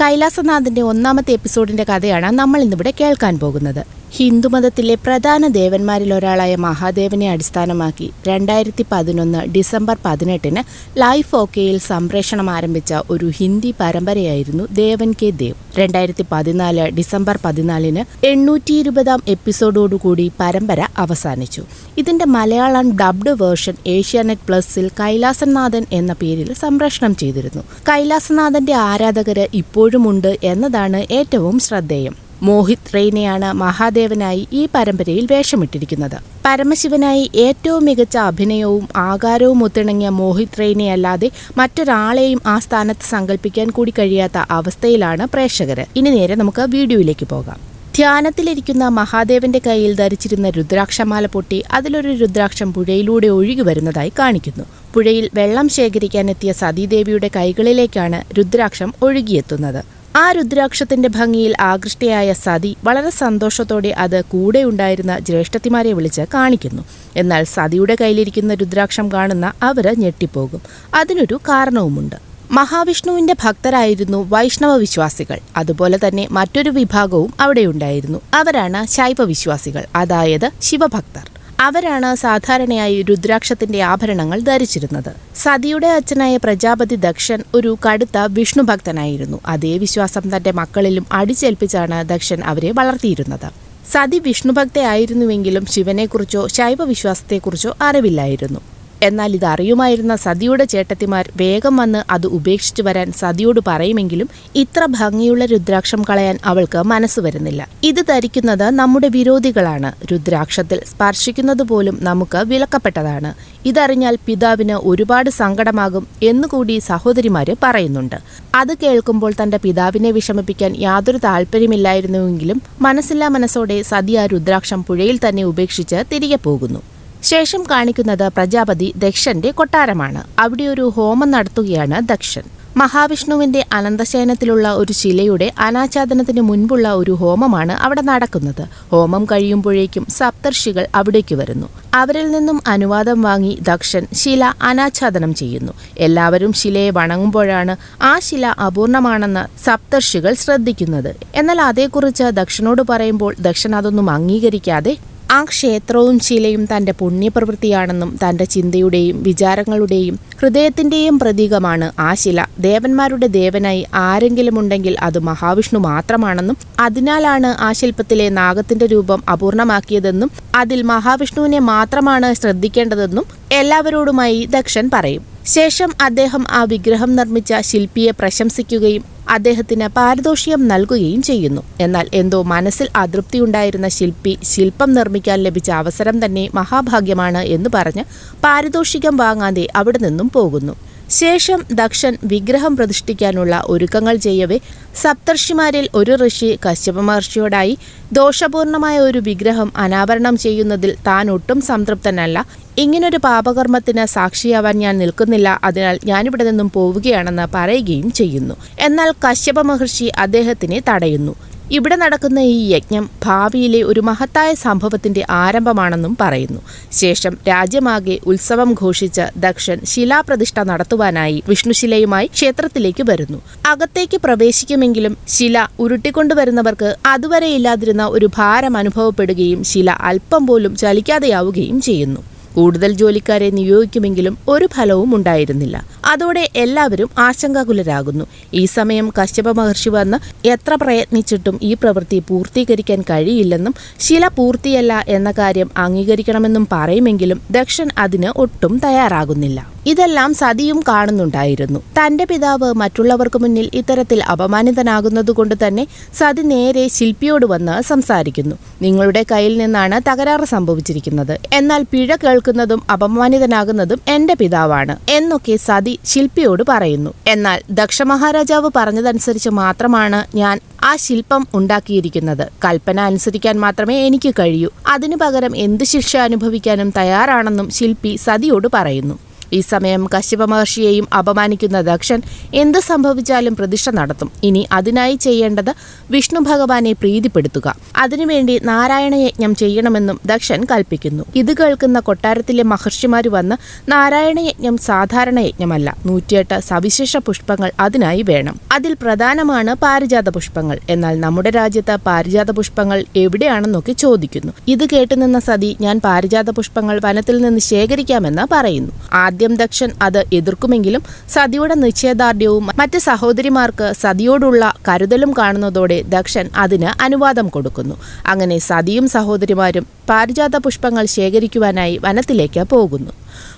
കൈലാസനാഥന്റെ ഒന്നാമത്തെ എപ്പിസോഡിന്റെ കഥയാണ് നമ്മൾ ഇന്നിവിടെ കേൾക്കാൻ പോകുന്നത്. ഹിന്ദുമതത്തിലെ പ്രധാന ദേവന്മാരിൽ ഒരാളായ മഹാദേവനെ അടിസ്ഥാനമാക്കി രണ്ടായിരത്തി പതിനൊന്ന് ഡിസംബർ പതിനെട്ടിന് ലൈഫ് ഓക്കെയിൽ സംപ്രേഷണം ആരംഭിച്ച ഒരു ഹിന്ദി പരമ്പരയായിരുന്നു ദേവൻ കെ ദേവ്. രണ്ടായിരത്തി പതിനാല് ഡിസംബർ പതിനാലിന് എണ്ണൂറ്റി ഇരുപതാം എപ്പിസോഡോടുകൂടി പരമ്പര അവസാനിച്ചു. ഇതിന്റെ മലയാളം ഡബ്ഡ് വേർഷൻ ഏഷ്യാനെറ്റ് പ്ലസിൽ കൈലാസനാഥൻ എന്ന പേരിൽ സംപ്രേഷണം ചെയ്തിരുന്നു. കൈലാസനാഥന്റെ ആരാധകര് ഇപ്പോഴുമുണ്ട് എന്നതാണ് ഏറ്റവും ശ്രദ്ധേയം. മോഹിത് റെയ്നയാണ് മഹാദേവനായി ഈ പരമ്പരയിൽ വേഷമിട്ടിരിക്കുന്നത്. പരമശിവനായി ഏറ്റവും മികച്ച അഭിനയവും ആകാരവും ഒത്തിണങ്ങിയ മോഹിത് റെയ്നയല്ലാതെ മറ്റൊരാളെയും ആ സ്ഥാനത്ത് സങ്കല്പിക്കാൻ കൂടി കഴിയാത്ത അവസ്ഥയിലാണ് പ്രേക്ഷകർ ഇനി നേരെ നമുക്ക് വീഡിയോയിലേക്ക് പോകാം. ധ്യാനത്തിലിരിക്കുന്ന മഹാദേവന്റെ കയ്യിൽ ധരിച്ചിരുന്ന രുദ്രാക്ഷമാല പൊട്ടി അതിലൊരു രുദ്രാക്ഷം പുഴയിലൂടെ ഒഴുകി വരുന്നതായി കാണിക്കുന്നു. പുഴയിൽ വെള്ളം ശേഖരിക്കാനെത്തിയ സതീദേവിയുടെ കൈകളിലേക്കാണ് രുദ്രാക്ഷം ഒഴുകിയെത്തുന്നത്. ആ രുദ്രാക്ഷത്തിന്റെ ഭംഗിയിൽ ആകൃഷ്ടയായ സതി വളരെ സന്തോഷത്തോടെ അത് കൂടെ ഉണ്ടായിരുന്ന ജ്യേഷ്ഠത്തിമാരെ വിളിച്ച് കാണിക്കുന്നു. എന്നാൽ സതിയുടെ കയ്യിലിരിക്കുന്ന രുദ്രാക്ഷം കാണുന്ന അവർ ഞെട്ടിപ്പോകും. അതിനൊരു കാരണവുമുണ്ട്. മഹാവിഷ്ണുവിന്റെ ഭക്തരായിരുന്നു വൈഷ്ണവ വിശ്വാസികൾ. അതുപോലെ തന്നെ മറ്റൊരു വിഭാഗവും അവിടെയുണ്ടായിരുന്നു അവരാണ് ശൈവ വിശ്വാസികൾ അതായത് ശിവഭക്തർ. അവരാണ് സാധാരണയായി രുദ്രാക്ഷത്തിന്റെ ആഭരണങ്ങൾ ധരിച്ചിരുന്നത്. സതിയുടെ അച്ഛനായ പ്രജാപതി ദക്ഷൻ ഒരു കടുത്ത വിഷ്ണുഭക്തനായിരുന്നു. അതേ വിശ്വാസം തന്റെ മക്കളിലും അടിച്ചേൽപ്പിച്ചാണ് ദക്ഷൻ അവരെ വളർത്തിയിരുന്നത്. സതി വിഷ്ണുഭക്തയായിരുന്നുവെങ്കിലും ശിവനെക്കുറിച്ചോ ശൈവ വിശ്വാസത്തെക്കുറിച്ചോ അറിവില്ലായിരുന്നു. എന്നാൽ ഇത് അറിയുമായിരുന്ന സതിയുടെ ചേട്ടത്തിമാർ വേഗം വന്ന് അത് ഉപേക്ഷിച്ചു വരാൻ സതിയോട് പറയുമെങ്കിലും ഇത്ര ഭംഗിയുള്ള രുദ്രാക്ഷം കളയാൻ അവൾക്ക് മനസ്സ് വരുന്നില്ല. ഇത് ധരിക്കുന്നത് നമ്മുടെ വിരോധികളാണ്. രുദ്രാക്ഷത്തിൽ സ്പർശിക്കുന്നത് പോലും നമുക്ക് വിലക്കപ്പെട്ടതാണ്. ഇതറിഞ്ഞാൽ പിതാവിന് ഒരുപാട് സങ്കടമാകും എന്നുകൂടി സഹോദരിമാര് പറയുന്നുണ്ട്. അത് കേൾക്കുമ്പോൾ തന്റെ പിതാവിനെ വിഷമിപ്പിക്കാൻ യാതൊരു താല്പര്യമില്ലായിരുന്നുവെങ്കിലും മനസ്സില്ലാ മനസ്സോടെ സതി ആ രുദ്രാക്ഷം പുഴയിൽ തന്നെ ഉപേക്ഷിച്ച് തിരികെ പോകുന്നു. ശേഷം കാണിക്കുന്നത് പ്രജാപതി ദക്ഷന്റെ കൊട്ടാരമാണ്. അവിടെ ഒരു ഹോമം നടത്തുകയാണ് ദക്ഷൻ. മഹാവിഷ്ണുവിന്റെ അനന്തശയനത്തിലുള്ള ഒരു ശിലയുടെ അനാച്ഛാദനത്തിന് മുൻപുള്ള ഒരു ഹോമമാണ് അവിടെ നടക്കുന്നത്. ഹോമം കഴിയുമ്പോഴേക്കും സപ്തർഷികൾ അവിടേക്ക് വരുന്നു. അവരിൽ നിന്നും അനുവാദം വാങ്ങി ദക്ഷൻ ശില അനാച്ഛാദനം ചെയ്യുന്നു. എല്ലാവരും ശിലയെ വണങ്ങുമ്പോഴാണ് ആ ശില അപൂർണമാണെന്ന് സപ്തർഷികൾ ശ്രദ്ധിക്കുന്നത്. എന്നാൽ അതേക്കുറിച്ച് ദക്ഷനോട് പറയുമ്പോൾ ദക്ഷൻ അതൊന്നും അംഗീകരിക്കാതെ ആ ക്ഷേത്രവും ശിലയും തന്റെ പുണ്യപ്രവൃത്തിയാണെന്നും തന്റെ ചിന്തയുടെയും വിചാരങ്ങളുടെയും ഹൃദയത്തിന്റെയും പ്രതീകമാണ് ആ ശില. ദേവന്മാരുടെ ദേവനായി ആരെങ്കിലും ഉണ്ടെങ്കിൽ അത് മഹാവിഷ്ണു മാത്രമാണെന്നും അതിനാലാണ് ആ ശില്പത്തിലെ നാഗത്തിന്റെ രൂപം അപൂർണമാക്കിയതെന്നും അതിൽ മഹാവിഷ്ണുവിനെ മാത്രമാണ് ശ്രദ്ധിക്കേണ്ടതെന്നും എല്ലാവരോടുമായി ദക്ഷൻ പറയും. ശേഷം അദ്ദേഹം ആ വിഗ്രഹം നിർമ്മിച്ച ശില്പിയെ പ്രശംസിക്കുകയും അദ്ദേഹത്തിന് പാരിതോഷികം നൽകുകയും ചെയ്യുന്നു. എന്നാൽ എന്തോ മനസ്സിൽ അതൃപ്തിയുണ്ടായിരുന്ന ശില്പി ശില്പം നിർമ്മിക്കാൻ ലഭിച്ച അവസരം തന്നെ മഹാഭാഗ്യമാണ് എന്ന് പറഞ്ഞ് പാരിതോഷികം വാങ്ങാതെ അവിടെ നിന്നും പോകുന്നു. ശേഷം ദക്ഷൻ വിഗ്രഹം പ്രതിഷ്ഠിക്കാനുള്ള ഒരുക്കങ്ങൾ ചെയ്യവേ സപ്തർഷിമാരിൽ ഒരു ഋഷി കശ്യപ മഹർഷിയോടായി ദോഷപൂർണമായ ഒരു വിഗ്രഹം അനാവരണം ചെയ്യുന്നതിൽ താൻ ഒട്ടും സംതൃപ്തനല്ല. ഇങ്ങനൊരു പാപകർമ്മത്തിന് സാക്ഷിയാവാൻ ഞാൻ നിൽക്കുന്നില്ല. അതിനാൽ ഞാനിവിടെ നിന്നും പോവുകയാണെന്ന് പറയുകയും ചെയ്യുന്നു. എന്നാൽ കശ്യപ മഹർഷി അദ്ദേഹത്തിനെ തടയുന്നു. ഇവിടെ നടക്കുന്ന ഈ യജ്ഞം ഭാവിയിലെ ഒരു മഹത്തായ സംഭവത്തിന്റെ ആരംഭമാണെന്നും പറയുന്നു. ശേഷം രാജ്യമാകെ ഉത്സവം ഘോഷിച്ച് ദക്ഷൻ ശിലാപ്രതിഷ്ഠ നടത്തുവാനായി വിഷ്ണുശിലയുമായി ക്ഷേത്രത്തിലേക്ക് വരുന്നു. അകത്തേക്ക് പ്രവേശിക്കുമെങ്കിലും ശില ഉരുട്ടിക്കൊണ്ടുവരുന്നവർക്ക് അതുവരെ ഇല്ലാതിരുന്ന ഒരു ഭാരം അനുഭവപ്പെടുകയും ശില അല്പം പോലും ചലിക്കാതെയാവുകയും ചെയ്യുന്നു. കൂടുതൽ ജോലിക്കാരെ നിയോഗിക്കുമെങ്കിലും ഒരു ഫലവും ഉണ്ടായിരുന്നില്ല. അതോടെ എല്ലാവരും ആശങ്കാകുലരാകുന്നു. ഈ സമയം കശ്യപ മഹർഷി വന്ന് എത്ര പ്രയത്നിച്ചിട്ടും ഈ പ്രവൃത്തി പൂർത്തീകരിക്കാൻ കഴിയില്ലെന്നും ശില പൂർത്തിയല്ല എന്ന കാര്യം അംഗീകരിക്കണമെന്നും പറയുമെങ്കിലും ദക്ഷൻ അതിന് ഒട്ടും തയ്യാറാകുന്നില്ല. ഇതെല്ലാം സതിയും കാണുന്നുണ്ടായിരുന്നു. തന്റെ പിതാവ് മറ്റുള്ളവർക്ക് മുന്നിൽ ഇത്തരത്തിൽ അപമാനിതനാകുന്നതുകൊണ്ട് തന്നെ സതി നേരെ ശില്പിയോട് വന്ന് സംസാരിക്കുന്നു. നിങ്ങളുടെ കയ്യിൽ നിന്നാണ് തകരാറ് സംഭവിച്ചിരിക്കുന്നത്. എന്നാൽ പിഴ കേൾക്കുന്നതും അപമാനിതനാകുന്നതും എന്റെ പിതാവാണ് എന്നൊക്കെ സതി ശില്പിയോട് പറയുന്നു. എന്നാൽ ദക്ഷ മഹാരാജാവ് പറഞ്ഞതനുസരിച്ച് മാത്രമാണ് ഞാൻ ആ ശില്പം ഉണ്ടാക്കിയിരിക്കുന്നത്. കൽപ്പന അനുസരിക്കാൻ മാത്രമേ എനിക്ക് കഴിയൂ. അതിനു പകരം എന്ത് ശിക്ഷ അനുഭവിക്കാനും തയ്യാറാണെന്നും ശില്പി സതിയോട് പറയുന്നു. ഈ സമയം കശ്യപ മഹർഷിയെയും അപമാനിക്കുന്ന ദക്ഷൻ എന്ത് സംഭവിച്ചാലും പ്രതിഷ്ഠ നടത്തും. ഇനി അതിനായി ചെയ്യേണ്ടത് വിഷ്ണു ഭഗവാനെ പ്രീതിപ്പെടുത്തുക. അതിനുവേണ്ടി നാരായണ യജ്ഞം ചെയ്യണമെന്നും ദക്ഷൻ കൽപ്പിക്കുന്നു. ഇത് കേൾക്കുന്ന കൊട്ടാരത്തിലെ മഹർഷിമാർ വന്ന് നാരായണ യജ്ഞം സാധാരണ യജ്ഞമല്ല. നൂറ്റിയെട്ട് സവിശേഷ പുഷ്പങ്ങൾ അതിനായി വേണം. അതിൽ പ്രധാനമാണ് പാരിജാത പുഷ്പങ്ങൾ. എന്നാൽ നമ്മുടെ രാജ്യത്ത് പാരിജാത പുഷ്പങ്ങൾ എവിടെയാണെന്നൊക്കെ ചോദിക്കുന്നു. ഇത് കേട്ടുനിന്ന സതി ഞാൻ പാരിജാത പുഷ്പങ്ങൾ വനത്തിൽ നിന്ന് ശേഖരിക്കാമെന്ന് പറയുന്നു. ആദ്യം ദക്ഷൻ അത് എതിർക്കുമെങ്കിലും സതിയുടെ നിശ്ചയദാർഢ്യവും മറ്റ് സഹോദരിമാർക്ക് സതിയോടുള്ള കരുതലും കാണുന്നതോടെ ദക്ഷൻ അതിന് അനുവാദം കൊടുക്കുന്നു. അങ്ങനെ സതിയും സഹോദരിമാരും പാരിജാത പുഷ്പങ്ങൾ ശേഖരിക്കുവാനായി വനത്തിലേക്ക് പോകുന്നു.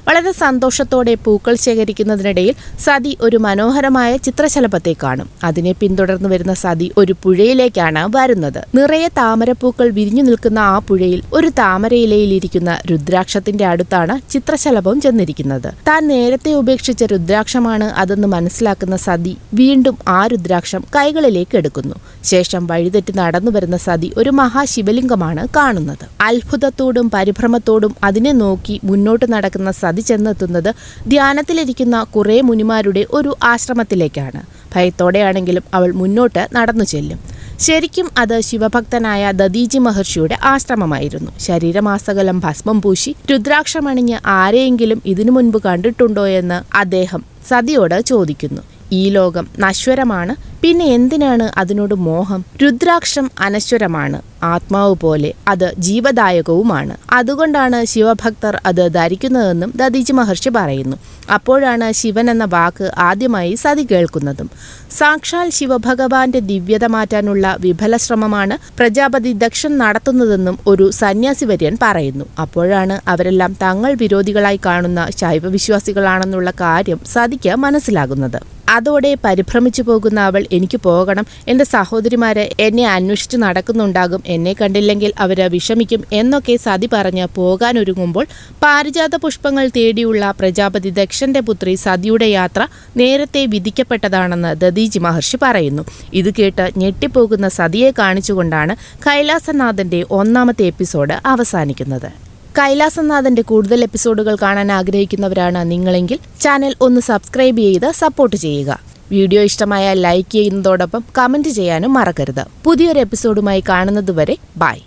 വളരെ സന്തോഷത്തോടെ പൂക്കൾ ശേഖരിക്കുന്നതിനിടയിൽ സതി ഒരു മനോഹരമായ ചിത്രശലഭത്തെ കാണും. അതിനെ പിന്തുടർന്നു വരുന്ന സതി ഒരു പുഴയിലേക്കാണ് വരുന്നത്. നിറയെ താമരപ്പൂക്കൾ വിരിഞ്ഞു നിൽക്കുന്ന ആ പുഴയിൽ ഒരു താമരയിലയിൽ ഇരിക്കുന്ന രുദ്രാക്ഷത്തിന്റെ അടുത്താണ് ചിത്രശലഭം ചെന്നിരിക്കുന്നത്. താൻ നേരത്തെ ഉപേക്ഷിച്ച രുദ്രാക്ഷമാണ് അതെന്ന് മനസ്സിലാക്കുന്ന സതി വീണ്ടും ആ രുദ്രാക്ഷം കൈകളിലേക്ക് എടുക്കുന്നു. ശേഷം വഴിതെറ്റി നടന്നു വരുന്ന സതി ഒരു മഹാശിവലിംഗമാണ് കാണുന്നത്. അത്ഭുതത്തോടും പരിഭ്രമത്തോടും അതിനെ നോക്കി മുന്നോട്ട് നടക്കുന്ന സതി ചെന്നെത്തുന്നത് ധ്യാനത്തിലിരിക്കുന്ന കുറേ മുനിമാരുടെ ഒരു ആശ്രമത്തിലേക്കാണ്. ഭയത്തോടെയാണെങ്കിലും അവൾ മുന്നോട്ട് നടന്നു ചെല്ലും. ശരിക്കും അത് ശിവഭക്തനായ ദദീജി മഹർഷിയുടെ ആശ്രമമായിരുന്നു. ശരീരമാസകലം ഭസ്മം പൂശി രുദ്രാക്ഷമണിഞ്ഞ് ആരെയെങ്കിലും ഇതിനു മുൻപ് കണ്ടിട്ടുണ്ടോ എന്ന് അദ്ദേഹം സതിയോട് ചോദിക്കുന്നു. ഈ ലോകം നശ്വരമാണ്. പിന്നെ എന്തിനാണ് അതിനോട് മോഹം? രുദ്രാക്ഷം അനശ്വരമാണ്. ആത്മാവ് പോലെ അത് ജീവദായകവുമാണ്. അതുകൊണ്ടാണ് ശിവഭക്തർ അത് ധരിക്കുന്നതെന്നും ദദീജി മഹർഷി പറയുന്നു. അപ്പോഴാണ് ശിവൻ എന്ന വാക്ക് ആദ്യമായി സതി കേൾക്കുന്നതും. സാക്ഷാൽ ശിവഭഗവാന്റെ ദിവ്യത മാറ്റാനുള്ള വിഫല ശ്രമമാണ് പ്രജാപതി ദക്ഷൻ നടത്തുന്നതെന്നും ഒരു സന്യാസി വര്യൻ പറയുന്നു. അപ്പോഴാണ് അവരെല്ലാം തങ്ങൾ വിരോധികളായി കാണുന്ന ശൈവവിശ്വാസികളാണെന്നുള്ള കാര്യം സതിക്ക് മനസ്സിലാകുന്നത്. അതോടെ പരിഭ്രമിച്ചു പോകുന്ന അവൾ എനിക്ക് പോകണം. എന്റെ സഹോദരിമാരെ എന്നെ അന്വേഷിച്ച് നടക്കുന്നുണ്ടാകും. എന്നെ കണ്ടില്ലെങ്കിൽ അവർ വിഷമിക്കും എന്നൊക്കെ സതി പറഞ്ഞ് പോകാനൊരുങ്ങുമ്പോൾ പാരിജാത പുഷ്പങ്ങൾ തേടിയുള്ള പ്രജാപതി ദക്ഷന്റെ പുത്രി സതിയുടെ യാത്ര നേരത്തെ വിധിക്കപ്പെട്ടതാണെന്ന് ദദീജി മഹർഷി പറയുന്നു. ഇത് കേട്ട് ഞെട്ടിപ്പോകുന്ന സതിയെ കാണിച്ചുകൊണ്ടാണ് കൈലാസനാഥന്റെ ഒന്നാമത്തെ എപ്പിസോഡ് അവസാനിക്കുന്നത്. കൈലാസനാഥന്റെ കൂടുതൽ എപ്പിസോഡുകൾ കാണാൻ ആഗ്രഹിക്കുന്നവരാണ് നിങ്ങളെങ്കിൽ ചാനൽ ഒന്ന് സബ്സ്ക്രൈബ് ചെയ്ത് സപ്പോർട്ട് ചെയ്യുക. വീഡിയോ ഇഷ്ടമായാൽ ലൈക്ക് ചെയ്യുന്നതോടൊപ്പം കമന്റ് ചെയ്യാനും മറക്കരുത്. പുതിയൊരു എപ്പിസോഡുമായി കാണുന്നതുവരെ ബൈ.